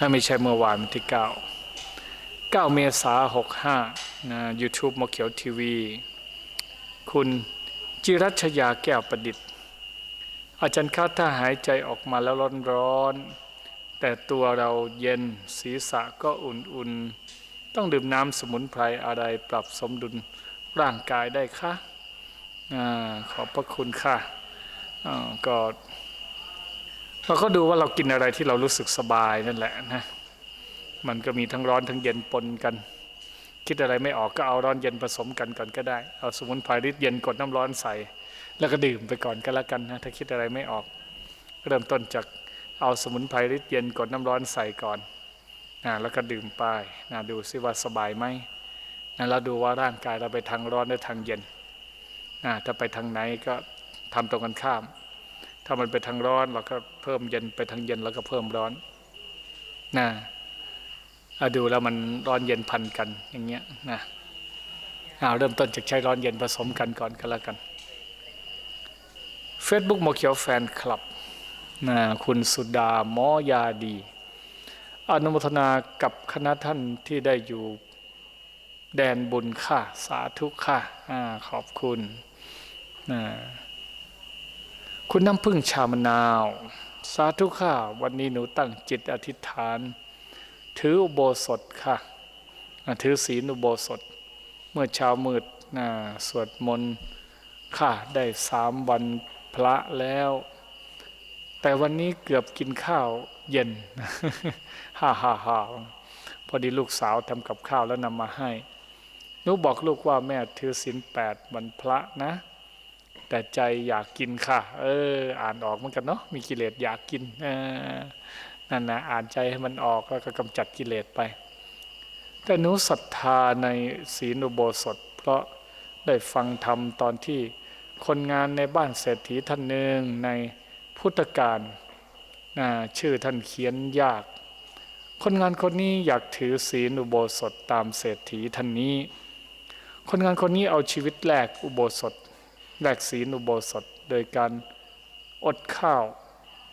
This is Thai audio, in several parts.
ถ้าไม่ใช่เมื่อวานวันที่เก้าเก้าเมษาหกห้านะยูทูบมอเขียวทีวี คุณจิรัชยาแก้วประดิษฐ์ อาจารย์คะถ้าหายใจออกมาแล้วร้อนๆแต่ตัวเราเย็นศีรษะก็อุ่นๆ ต้องดื่มน้ำสมุนไพรอะไรปรับสมดุลร่างกายได้คะอขอบพระคุณค่ะอ่าก็ เราก็ดูว่าเรากินอะไรที่เรารู้สึกสบายนั่นแหละนะ มันก็มีทั้งร้อนทั้งเย็นปนกัน คิดอะไรไม่ออกก็เอาร้อนเย็นผสมกันก่อนก็ได้ เอาสมุนไพรริดเย็นกดน้ำร้อนใส่ แล้วก็ดื่มไปก่อนก็แล้วกันนะถ้าคิดอะไรไม่ออก เริ่มต้นจากเอาสมุนไพรริดเย็นกดน้ำร้อนใส่ก่อนนะแล้วก็ดื่มไปนะดูซิว่าสบายไหมนะแล้วดูว่าร่างกายเราไปทางร้อนหรือทางเย็นนะถ้าไปทางไหนก็ทำตรงกันข้าม ถ้ามันไปทางร้อนเราก็เพิ่มเย็นไปทางเย็นแล้วก็เพิ่มร้อนนะดูแล้วมันร้อนเย็นพันกันอย่างเงี้ยนะเอาเริ่มต้นจากใช้ร้อนเย็นผสมกันก่อนก็แล้วกัน Facebook โมเขียวแฟนคลับนะคุณสุดาหมอยาดี อนุโมทนากับคณะท่านที่ได้อยู่แดนบุญค่ะ สาธุค่ะอขอบคุณนะ คุณน้ำพึ่งชามนาว สาธุค่ะ วันนี้หนูตั้งจิตอธิษฐาน ถืออุโบสถค่ะ ถือศีลอุโบสถ เมื่อเช้ามืดนะสวดมนต์ค่ะ ได้สามวันพระแล้ว แต่วันนี้เกือบกินข้าวเย็น ฮ่าฮ่าฮ่าพอดีลูกสาวทำกับข้าวแล้วนำมาให้ หนูบอกลูกว่าแม่ถือศีลแปดวันพระนะ แต่ใจอยากกินค่ะ เออ อ่านออกเหมือนกันเนาะ มีกิเลสอยากกินออนั่นนะอ่านใจให้มันออกแล้วก็กำจัดกิเลสไป แต่หนูศรัทธาในศีลอุโบสถ เพราะได้ฟังธรรมตอนที่คนงานในบ้านเศรษฐีท่านหนึ่งในพุทธกาลชื่อท่านเขียนยาก คนงานคนนี้อยากถือศีลอุโบสถตามเศรษฐีท่านนี้ คนงานคนนี้เอาชีวิตแลกอุโบสถ แลกศีลอุโบสถ โดยการอดข้าว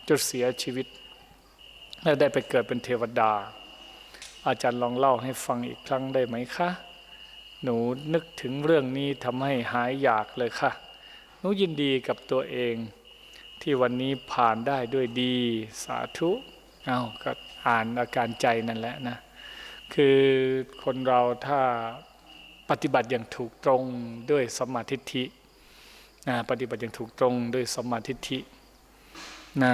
จนเสียชีวิต และได้ไปเกิดเป็นเทวดา อาจารย์ลองเล่าให้ฟังอีกครั้งได้ไหมคะ หนูนึกถึงเรื่องนี้ทำให้หายอยากเลยค่ะ หนูยินดีกับตัวเอง ที่วันนี้ผ่านได้ด้วยดีสาธุ เอาก็อ่านอาการใจนั่นแหละนะ คือคนเราถ้าปฏิบัติอย่างถูกตรงด้วยสมาทิฏฐิ นะปฏิบัติอย่างถูกตรงด้วยสมาทิฏฐินะ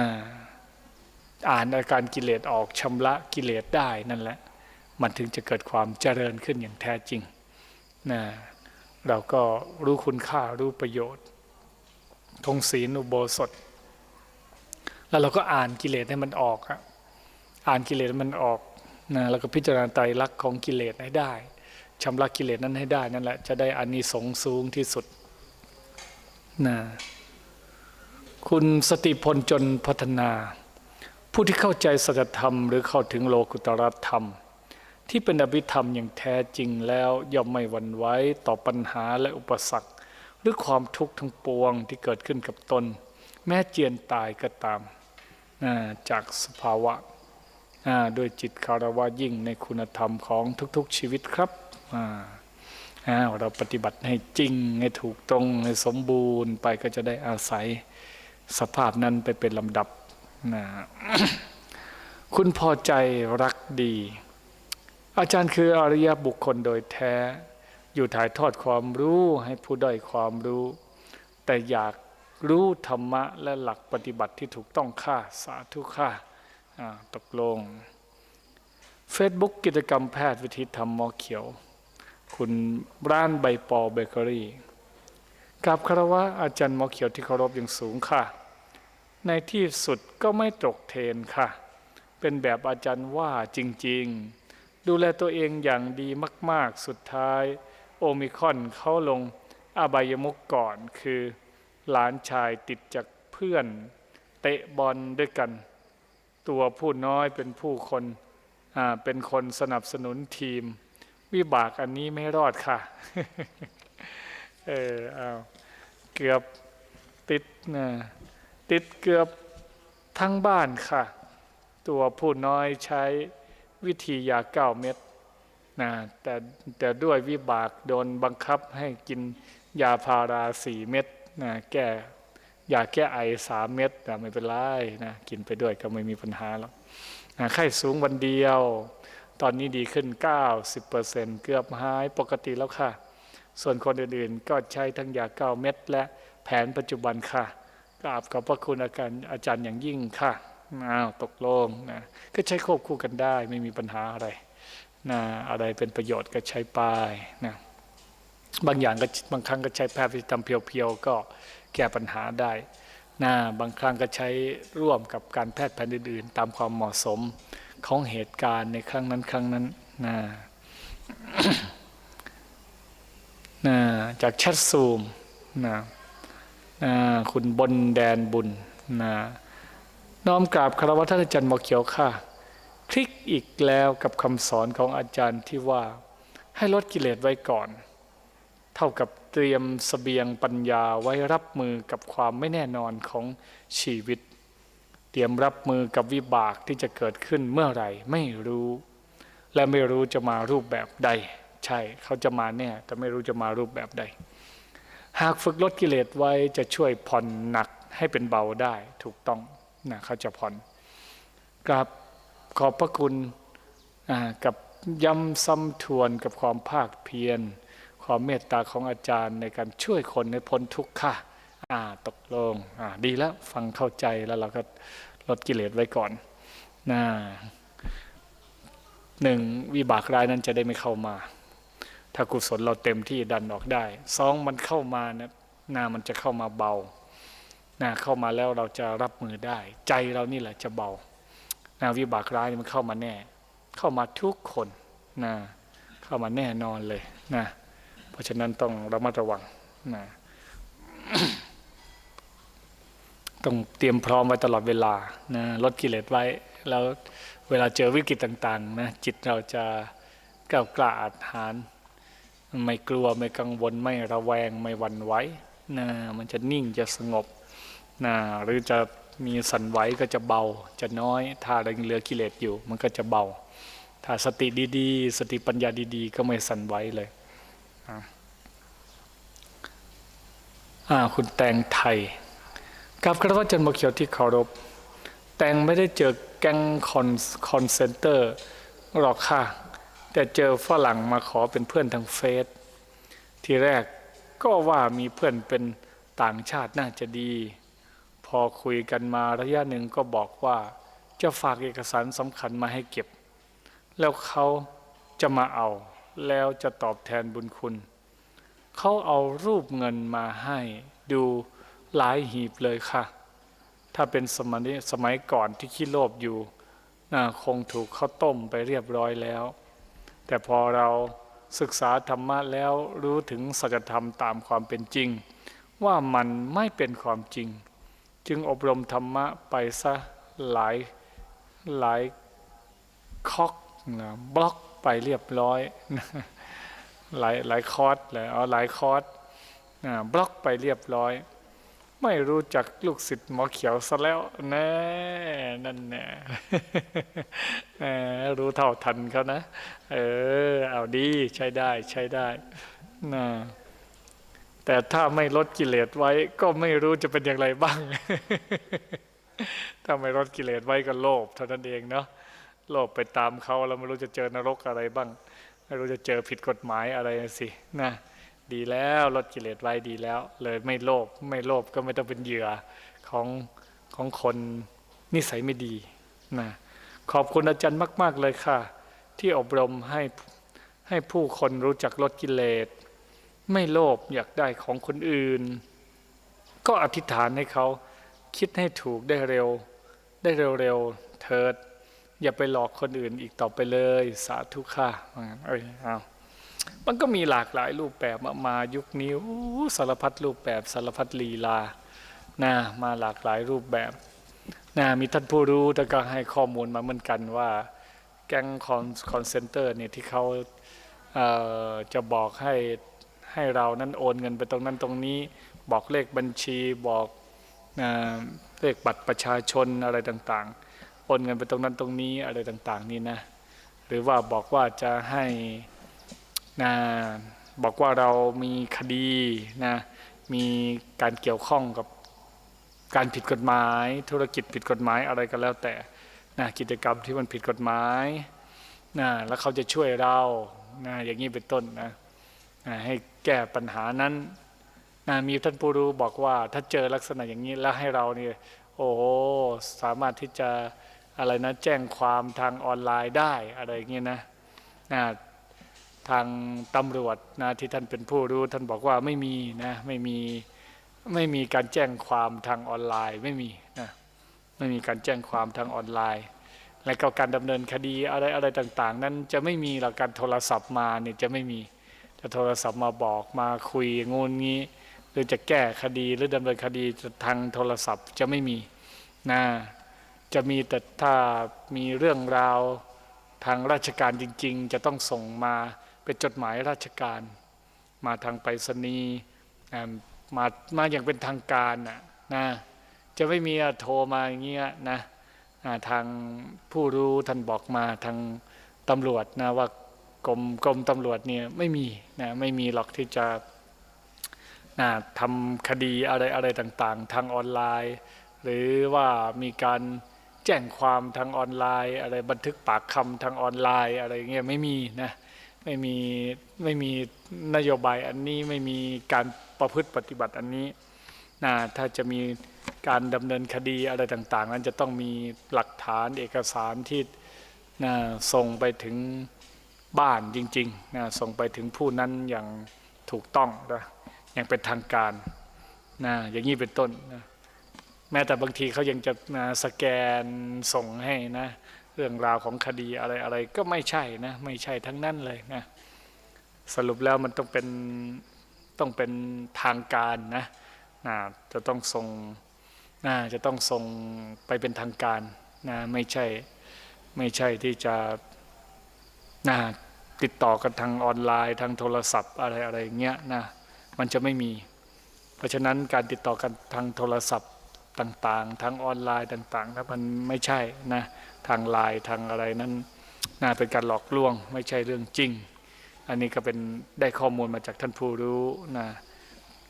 อ่านอาการกิเลสออกชำระกิเลสได้นั่นแหละ มันถึงจะเกิดความเจริญขึ้นอย่างแท้จริงนะเราก็รู้คุณค่ารู้ประโยชน์ทงศีลอุโบสถ แล้วเราก็อ่านกิเลสให้มันออกอ่านกิเลสมันออกนะแล้วก็พิจารณาไตรลักษณ์ของกิเลสให้ได้ชำระกิเลสนั้นให้ได้นั่นแหละจะได้อานิสงส์สูงที่สุด นะคุณสติพลจนพัฒนา ผู้ที่เข้าใจสัจธรรม หรือเข้าถึงโลกุตรธรรม ที่เป็นอภิธรรมอย่างแท้จริงแล้วย่อมไม่หวั่นไหวต่อปัญหาและอุปสรรค หรือความทุกข์ทั้งปวงที่เกิดขึ้นกับตน แม้เจียนตายก็ตามจากสภาวะาด้วยจิตคารวะยิ่งในคุณธรรมของทุกๆชีวิตครับอ่า เราปฏิบัติให้จริงให้ถูกตรงให้สมบูรณ์ไปก็จะได้อาศัยสภาพนั้นไปเป็นลำดับนะคุณพอใจรักดี อาจารย์คืออริยบุคคลโดยแท้ อยู่ถ่ายทอดความรู้ให้ผู้ด้อยความรู้ แต่อยากรู้ธรรมะและหลักปฏิบัติที่ถูกต้องค่าสาธุค่าตกลง Facebook กิจกรรมแพทย์วิธีธรรมมอเขียว คุณร้านใบปอเบเกอรี่กราบคารวะอาจารย์หมอเขียวที่เคารพอย่างสูงค่ะ ในที่สุดก็ไม่ตกเทนค่ะ เป็นแบบอาจารย์ว่าจริงๆ ดูแลตัวเองอย่างดีมาก ๆ สุดท้าย โอมิคอนเข้าลงอบายมุกก่อนคือ หลานชายติดจากเพื่อน เตะบอลด้วยกัน ตัวผู้น้อยเป็นผู้คนอ่าเป็นคนสนับสนุนทีม วิบากอันนี้ไม่รอดค่ะ เออเอาเกือบติดนะติดเกือบทั้งบ้านค่ะ ตัวผู้น้อยใช้วิธียาเก้าเม็ดนะแต่แต่ด้วยวิบากโดนบังคับให้กินยาพาราสี่เม็ดนะแก้ยาแก้ไอสามเม็ดนะไม่เป็นไรนะกินไปด้วยก็ไม่มีปัญหาหรอกนะไข้สูงวันเดียว ตอนนี้ดีขึ้น 90%เกือบหายปกติแล้วค่ะ ส่วนคนอื่นๆ ก็ใช้ทั้งยาเก้าเม็ดและแผนปัจจุบันค่ะกราบขอบพระคุณอาจารย์อาจารย์อย่างยิ่งค่ะอ้าวตกลงนะก็ใช้ควบคู่กันได้ไม่มีปัญหาอะไรนะอะไรเป็นประโยชน์ก็ใช้ไปนะบางอย่างก็บางครั้งก็ใช้แพทย์ที่ทำเพียวๆก็แก้ปัญหาได้นะบางครั้งก็ใช้ร่วมกับการแพทย์แผนอื่นๆ ตามความเหมาะสม ของเหตุการณ์ในครั้งนั้นครั้งนั้นนะนะจากแชทซูมนะนะคุณบนแดนบุญนะน้อมกราบคารวะท่านอาจารย์หมอเขียวค่ะ คลิกอีกแล้วกับคำสอนของอาจารย์ที่ว่าให้ลดกิเลสไว้ก่อน เท่ากับเตรียมสเสบียงปัญญาไว้รับมือกับความไม่แน่นอนของชีวิต เตรียมรับมือกับวิบากที่จะเกิดขึ้นเมื่อไหร่ไม่รู้ และไม่รู้จะมารูปแบบใด ใช่เขาจะมาแน่แต่ไม่รู้จะมารูปแบบใด หากฝึกลดกิเลสไว้จะช่วยผ่อนหนักให้เป็นเบาได้ถูกต้องนะเขาจะผ่อนกราบขอบพระคุณกับย้ำซ้ำทวนกับความภาคเพียรความเมตตาของอาจารย์ในการช่วยคนในพ้นทุกข์ค่ะ อ่าตกลงอ่าดีแล้วฟังเข้าใจแล้วเราก็ลดกิเลสไว้ก่อนนะหนึ่งวิบากร้ายนั้นจะได้ไม่เข้ามา ถ้ากุศลเราเต็มที่ดันออกได้สองมันเข้ามานะหน้ามันจะเข้ามาเบาหน้าเข้ามาแล้วเราจะรับมือได้ ใจเรานี่แหละจะเบาหน้าวิบากร้ายมันเข้ามาแน่ เข้ามาทุกคนนะเข้ามาแน่นอนเลยนะเพราะฉะนั้นต้องระมัดระวังนะ ต้องเตรียมพร้อมไว้ตลอดเวลานะลดกิเลสไว้ แล้วเวลาเจอวิกฤตต่างๆนะจิตเราจะก้าวกล้าอาถรรไม่กลัวไม่กังวลไม่ระแวงไม่หวั่นไหวนะมันจะนิ่งจะสงบนะหรือจะมีสั่นไหวก็จะเบา จะน้อย ถ้ายังเหลือกิเลสอยู่ มันก็จะเบา ถ้าสติดีๆ สติปัญญาดีๆ ก็ไม่สั่นไหวเลยอ่าคุณแตงไทย กับคารวะจันทร์บกเขียวที่เคารพ แตงไม่ได้เจอแก๊งคอนคอนเซนเตอร์หรอกค่ะ แต่เจอฝรั่งมาขอเป็นเพื่อนทางเฟซทีแรกก็ว่ามีเพื่อนเป็นต่างชาติน่าจะดี พอคุยกันมาระยะหนึ่งก็บอกว่า จะฝากเอกสารสำคัญมาให้เก็บ แล้วเขาจะมาเอา แล้วจะตอบแทนบุญคุณ เขาเอารูปเงินมาให้ดู หลายหีบเลยค่ะ ถ้าเป็นสมัยสมัยก่อนที่ขี้โลภอยู่น่าคงถูกเขาต้มไปเรียบร้อยแล้ว แต่พอเราศึกษาธรรมะแล้วรู้ถึงสัจธรรมตามความเป็นจริง ว่ามันไม่เป็นความจริง จึงอบรมธรรมะไปซะหลายหลายคอกนะบล็อกไปเรียบร้อยหลายหลายคอร์สเลยเอหลายคอร์สบล็อกไปเรียบร้อย ไม่รู้จักลูกศิษย์หมอเขียวซะแล้วแน่นั่นแน่รู้เท่าทันเขานะ เออ เอาดีใช้ได้ใช้ได้นะแต่ถ้าไม่ลดกิเลสไว้ ก็ไม่รู้จะเป็นอย่างไรบ้าง ถ้าไม่ลดกิเลสไว้ก็โลภเท่านั้นเองเนาะโลภไปตามเขาแล้วไม่รู้จะเจอนรกอะไรบ้าง ไม่รู้จะเจอผิดกฎหมายอะไรสินะ ดีแล้วลดกิเลสไว้ดีแล้ว เลยไม่โลภไม่โลภก็ไม่ต้องเป็นเหยื่อของของคนนิสัยไม่ดีนะขอบคุณอาจารย์มาก ๆ เลยค่ะ ที่อบรมให้ให้ผู้คนรู้จักลดกิเลส ไม่โลภอยากได้ของคนอื่น ก็อธิษฐานให้เขาคิดให้ถูกได้เร็ว ได้เร็วๆเถิด อย่าไปหลอกคนอื่นอีกต่อไปเลย สาธุค่ะเอ้ยเอา มันก็มีหลากหลายรูปแบบมามายุคนี้สารพัดรูปแบบสารพัดลีลานะมาหลากหลายรูปแบบนะมีท่านผู้รู้แต่ก็ให้ข้อมูลมาเหมือนกันว่า แก๊งคอนคอนเซนเตอร์เนี่ยที่เขาเจะบอกให้ให้เรานั้นโอนเงินไปตรงนั้นตรงนี้ บอกเลขบัญชีบอกอ่าเลขบัตรประชาชนอะไรต่างๆ โอนเงินไปตรงนั้นตรงนี้อะไรต่างๆ นี่นะ หรือว่าบอกว่าจะให้ นะบอกว่าเรามีคดีนะมีการเกี่ยวข้องกับการผิดกฎหมาย ธุรกิจผิดกฎหมายอะไรก็แล้วแต่นะกิจกรรมที่มันผิดกฎหมายนะแล้วเขาจะช่วยเรานะอย่างนี้เป็นต้นนะนะให้แก้ปัญหานั้นนะมีท่านผู้รู้บอกว่าถ้าเจอลักษณะอย่างนี้แล้วให้เราเนี่ยโอ้โสามารถที่จะอะไรนะแจ้งความทางออนไลน์ได้อะไรอย่างเงี้ยนะนะ ทางตำรวจนะที่ท่านเป็นผู้รู้ ท่านบอกว่าไม่มีนะไม่มีไม่มีการแจ้งความทางออนไลน์ไม่มีนะไม่มีการแจ้งความทางออนไลน์ และก็การดำเนินคดีอะไรอะไรต่างๆ นั้นจะไม่มีหลักการโทรศัพท์มาเนี่ยจะไม่มีจะโทรศัพท์มาบอกมาคุยงูงี้ หรือจะแก้คดีหรือดำเนินคดีทางโทรศัพท์จะไม่มีนะจะมีแต่ถ้ามีเรื่องราวทางราชการจริง ๆ จะต้องส่งมา เป็นจดหมายราชการ มาทางไปรษณีย์มามาอย่างเป็นทางการนะนะจะไม่มีโทรมาอย่างเงี้ยนะทางผู้รู้ท่านบอกมาทางตำรวจนะว่ากรมกรมตำรวจเนี่ยไม่มีนะไม่มีหรอกที่จะนะทำคดีอะไรอะไรต่างๆ ทางออนไลน์ หรือว่ามีการแจ้งความทางออนไลน์ อะไรบันทึกปากคำทางออนไลน์อะไรเงี้ยไม่มีนะ ไม่มีไม่มีนโยบายอันนี้ไม่มีการประพฤติปฏิบัติอันนี้นะถ้าจะมีการดำเนินคดีอะไรต่างๆ นั้นจะต้องมีหลักฐานเอกสารที่นะส่งไปถึงบ้านจริงๆนะส่งไปถึงผู้นั้นอย่างถูกต้องนะอย่างเป็นทางการนะอย่างนี้เป็นต้นนะแม้แต่บางทีเขายังจะมาสแกนส่งให้นะ เรื่องราวของคดีอะไรอะไรก็ไม่ใช่นะไม่ใช่ทั้งนั้นเลยนะสรุปแล้วมันต้องเป็นต้องเป็นทางการนะนะจะต้องส่งนะจะต้องส่งไปเป็นทางการนะไม่ใช่ไม่ใช่ที่จะนะติดต่อกันทางออนไลน์ทางโทรศัพท์อะไรอะไรเงี้ยนะมันจะไม่มี เพราะฉะนั้นการติดต่อกันทางโทรศัพท์ต่างๆ ทางออนไลน์ต่างๆนะมันไม่ใช่นะ ทางไลน์ทางอะไรนั้นน่าเป็นการหลอกลวง ไม่ใช่เรื่องจริง อันนี้ก็เป็นได้ข้อมูลมาจากท่านผู้รู้นะ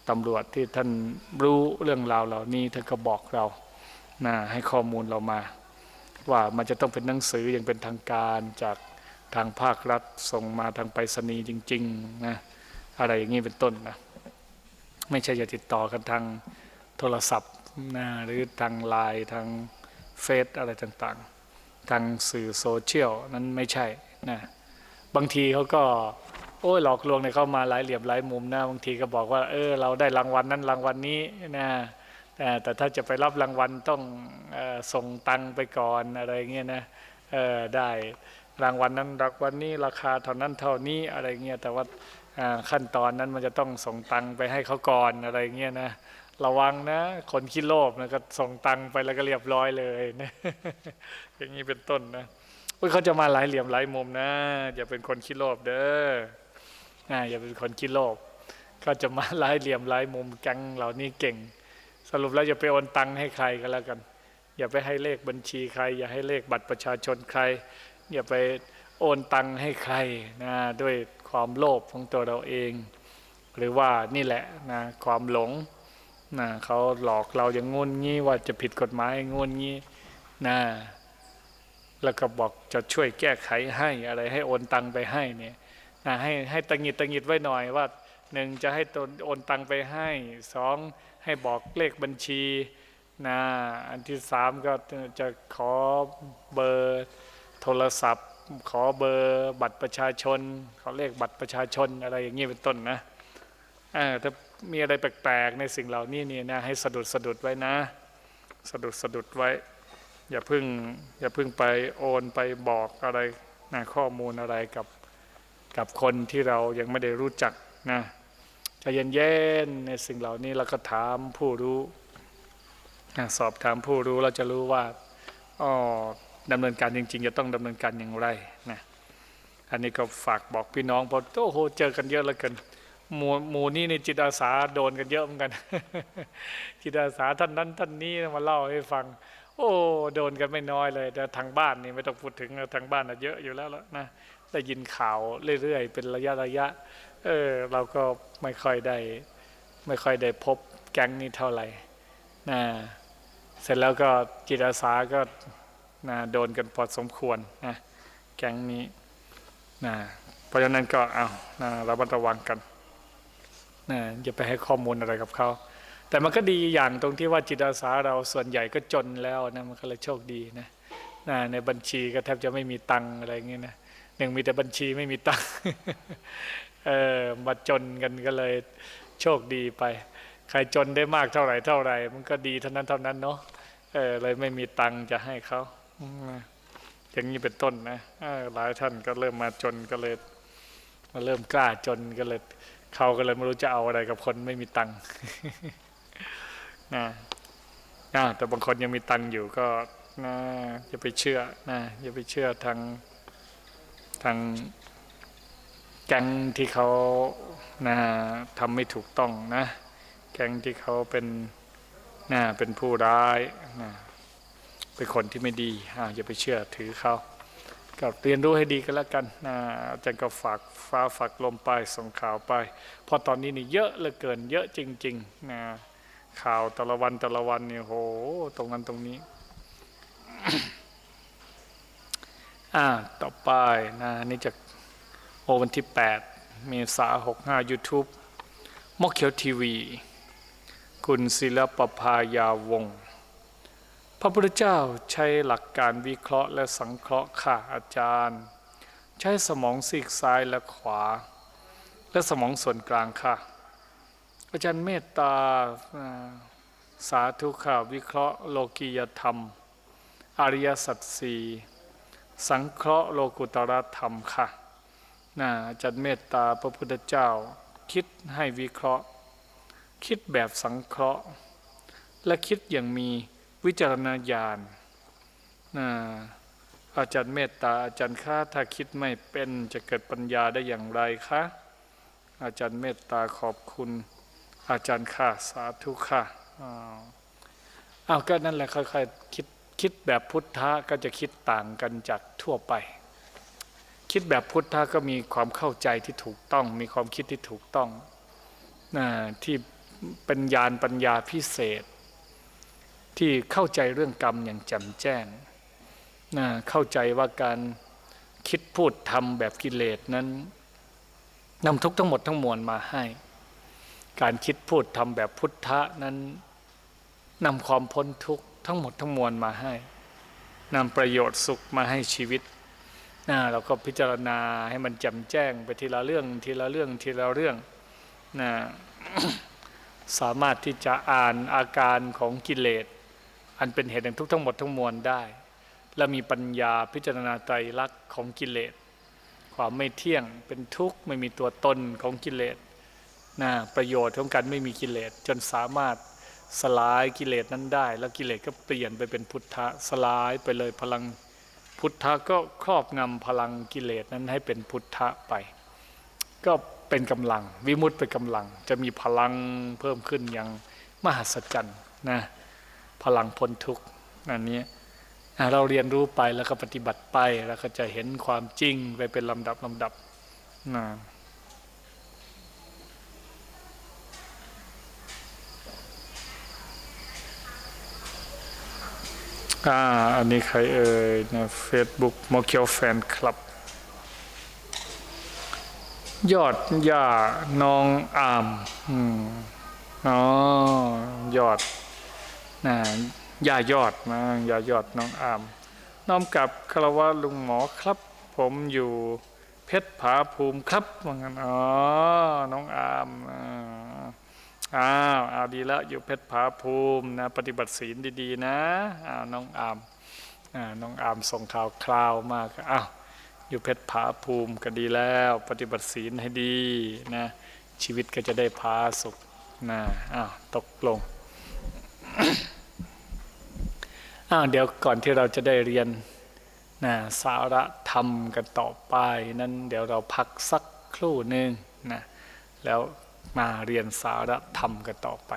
ตำรวจที่ท่านรู้เรื่องราวเหล่านี้ท่านก็บอกเรานะให้ข้อมูลเรามา ว่ามันจะต้องเป็นหนังสืออย่างเป็นทางการจากทางภาครัฐส่งมาทางไปรษณีย์จริงๆนะอะไรอย่างนี้เป็นต้นนะไม่ใช่จะติดต่อกันทางโทรศัพท์นะหรือทางไลน์ทางเฟซอะไรต่างๆ ทางสื่อโซเชียลนั้นไม่ใช่นะบางทีเขาก็โอ้ยหลอกลวงเนี่ยเข้ามาหลายเหลี่ยมหลายมุมนะบางทีก็บอกว่าเออเราได้รางวัลนั้นรางวัลนี้นะแต่แต่ถ้าจะไปรับรางวัลต้องออส่งตังไปก่อนอะไรเงี้ยนะได้รางวัลนั้นรางวัลนี้ราคาเท่านั้นเท่านี้อะไรเงี้ยแต่ว่าขั้นตอนนั้นมันจะต้องส่งตังไปให้เขาก่อนอะไรเงี้ยนะ ระวังนะ คนขี้โลภนะก็ส่งตังค์ไปแล้วก็เรียบร้อยเลยนะอย่างนี้เป็นต้นนะเฮ้ยเขาจะมาหลายเหลี่ยมหลายมุมนะอย่าเป็นคนขี้โลภเด้ออ่าอย่าเป็นคนขี้โลภก็จะมาหลายเหลี่ยมหลายมุมแก๊งเหล่านี้เก่ง สรุปแล้วอย่าไปโอนตังค์ให้ใครก็แล้วกัน อย่าไปให้เลขบัญชีใคร อย่าให้เลขบัตรประชาชนใคร อย่าไปโอนตังค์ให้ใครนะด้วยความโลภของตัวเราเอง หรือว่านี่แหละนะความหลง นะเขาหลอกเราอย่างงุนงี้ว่าจะผิดกฎหมายงุนงี้นะแล้วก็บอกจะช่วยแก้ไขให้อะไรให้โอนตังไปให้เนี่ยนะให้ให้ตังหิดตังหิดไว้หน่อยว่าหนึ่งจะให้ตนโอนตังไปให้สองให้บอกเลขบัญชีนะอันที่สามก็จะขอเบอร์โทรศัพท์ ขอเบอร์บัตรประชาชน ขอเลขบัตรประชาชนอะไรอย่างนี้เป็นต้นนะ ถ้ามีอะไรแปลกๆในสิ่งเหล่านี้เนี่ยนะให้สะดุดสะดุดไว้นะ สะดุดสะดุดไว้ อย่าเพึ่งอย่าเพึ่งไปโอนไปบอกอะไรนะข้อมูลอะไรกับกับคนที่เรายังไม่ได้รู้จักนะใจเย็นๆในสิ่งเหล่านี้เราก็ถามผู้รู้นะสอบถามผู้รู้เราจะรู้ว่าอ๋อดำเนินการจริง ๆ จะต้องดำเนินการอย่างไรนะอันนี้ก็ฝากบอกพี่น้องเพราะโอ้โหเจอกันเยอะแล้วกัน หมู่หมู่นี้ในจิตอาสาโดนกันเยอะเหมือนกัน จิตอาสาท่านนั้นท่านนี้มาเล่าให้ฟัง โอ้โดนกันไม่น้อยเลย แต่ทางบ้านนี่ไม่ต้องพูดถึงทางบ้านน่ะเยอะอยู่แล้วละนะได้ยินข่าวเรื่อยๆ เป็นระยะระยะ เออเราก็ไม่ค่อยได้ไม่ค่อยได้พบแก๊งนี้เท่าไหร่นะเสร็จแล้วก็จิตอาสาก็นะโดนกันพอสมควรนะแก๊งนี้นะเพราะฉะนั้นก็เอานะระมัดระวังกัน นะอย่าไปให้ข้อมูลอะไรกับเขา แต่มันก็ดีอย่างตรงที่ว่าจิตอาสาเราส่วนใหญ่ก็จนแล้วนะมันก็เลยโชคดีนะนะในบัญชีก็แทบจะไม่มีตังอะไรอย่างเงี้ยนะหนึ่งมีแต่บัญชีไม่มีตังเออมาจนกันก็เลยโชคดีไป ใครจนได้มากเท่าไหร่เท่าไหร่ มันก็ดีเท่านั้นเท่านั้นเนาะเออเลยไม่มีตังจะให้เขาอย่างนี้เป็นต้นนะหลายท่านก็เริ่มมาจนก็เลยมาเริ่มกล้าจนก็เลย เขาก็เลยไม่รู้จะเอาอะไรกับคนไม่มีตังค์นะนะแต่บางคนยังมีตังค์อยู่ก็นะอย่าไปเชื่อนะอย่าไปเชื่อทางทางแก๊งที่เขานะทำไม่ถูกต้องนะ แก๊งที่เขาเป็นนะเป็นผู้ร้ายนะเป็นคนที่ไม่ดีอ่าอย่าไปเชื่อถือเขา ก็เรียนรู้ให้ดีกันแล้วกันนะอาจารย์ก็ฝากฟ้าฝากลมไปส่งข่าวไปเพราะตอนนี้นี่เยอะเหลือเกิน เยอะจริงๆนะข่าวแต่ละวันแต่ละวันเนี่ยโหตรงนั้นตรงนี้อ่าต่อไปนะนี่จากโอวันที่ 8 เมษา65 YouTube มอกเขียวทีวี คุณศิลปภายาวงศ์ พระพุทธเจ้าใช้หลักการวิเคราะห์และสังเคราะห์ค่ะอาจารย์ ใช้สมองซีกซ้ายและขวา และสมองส่วนกลางค่ะ อาจารย์เมตตาสาธุข่าวิเคราะห์โลกียธรรม อริยสัจสี่สังเคราะห์โลกุตรธรรมค่ะนะอาจารย์เมตตาพระพุทธเจ้า คิดให้วิเคราะห์ คิดแบบสังเคราะห์ และคิดอย่างมี วิจารณญาณนะอาจารย์เมตตาอาจารย์ข้าถ้าคิดไม่เป็นจะเกิดปัญญาได้อย่างไรคะอาจารย์เมตตาขอบคุณ อาจารย์ค่ะสาธุค่ะอ้าวอ้าวก็นั่นแหละค่อยๆคิดคิดแบบพุทธะก็จะคิดต่างกันจากทั่วไป คิดแบบพุทธะก็มีความเข้าใจที่ถูกต้อง มีความคิดที่ถูกต้องนะที่เป็นญาณปัญญาพิเศษ ที่เข้าใจเรื่องกรรมอย่างแจ่มแจ้งนะเข้าใจว่าการคิดพูดทำแบบกิเลสนั้นนำทุกข์ทั้งหมดทั้งมวลมาให้ การคิดพูดทำแบบพุทธะนั้นนำความพ้นทุกข์ทั้งหมดทั้งมวลมาให้นำประโยชน์สุขมาให้ชีวิตนะเราก็พิจารณาให้มันจ่มแจ้งไปทีละเรื่องทีละเรื่องทีละเรื่องนะสามารถที่จะอ่านอาการของกิเลส อันเป็นเหตุแห่งทุกข์ทั้งหมดทั้งมวลได้ และมีปัญญาพิจารณาไตรลักษณ์ของกิเลส ความไม่เที่ยงเป็นทุกข์ไม่มีตัวตนของกิเลสนะประโยชน์ของการไม่มีกิเลส จนสามารถสลายกิเลสนั้นได้ แล้วกิเลสก็เปลี่ยนไปเป็นพุทธะสลายไปเลยพลังพุทธะก็ครอบงำพลังกิเลสนั้นให้เป็นพุทธะไป ก็เป็นกำลัง วิมุตติเป็นกำลัง จะมีพลังเพิ่มขึ้นอย่างมหัศจรรย์นะ พลังพ้นทุกข์อันนี้อะเราเรียนรู้ไปแล้วก็ปฏิบัติไปแล้วก็จะเห็นความจริงไปเป็นลำดับลำดับนะอ่าอันนี้ใครเอ่ยนะ Facebook โมเคียวแฟนคลับ ยอดย่าน้องอาม อืมอ๋อ ยอด นะย่ายอดนะย่ายอดน้องอาม น้อมกับคารวะลุงหมอครับ ผมอยู่เพชรผาภูมิครับว่างั้นอ๋อ น้องอามอ้าวอ้าวดีแล้วอยู่เพชรผาภูมินะ ปฏิบัติศีลดีๆ นะอ้าวน้องอามอ่าน้องอามส่งข่าวคราวมากอ้าวอยู่เพชรผาภูมิก็ดีแล้ว ปฏิบัติศีลให้ดีนะชีวิตก็จะได้พาสุขนะอ้าวตกลง อ้าวเดี๋ยวก่อนที่เราจะได้เรียนนะสาระธรรมกันต่อไปนั้นเดี๋ยวเราพักสักครู่หนึ่งนะแล้วมาเรียนสาระธรรมกันต่อไป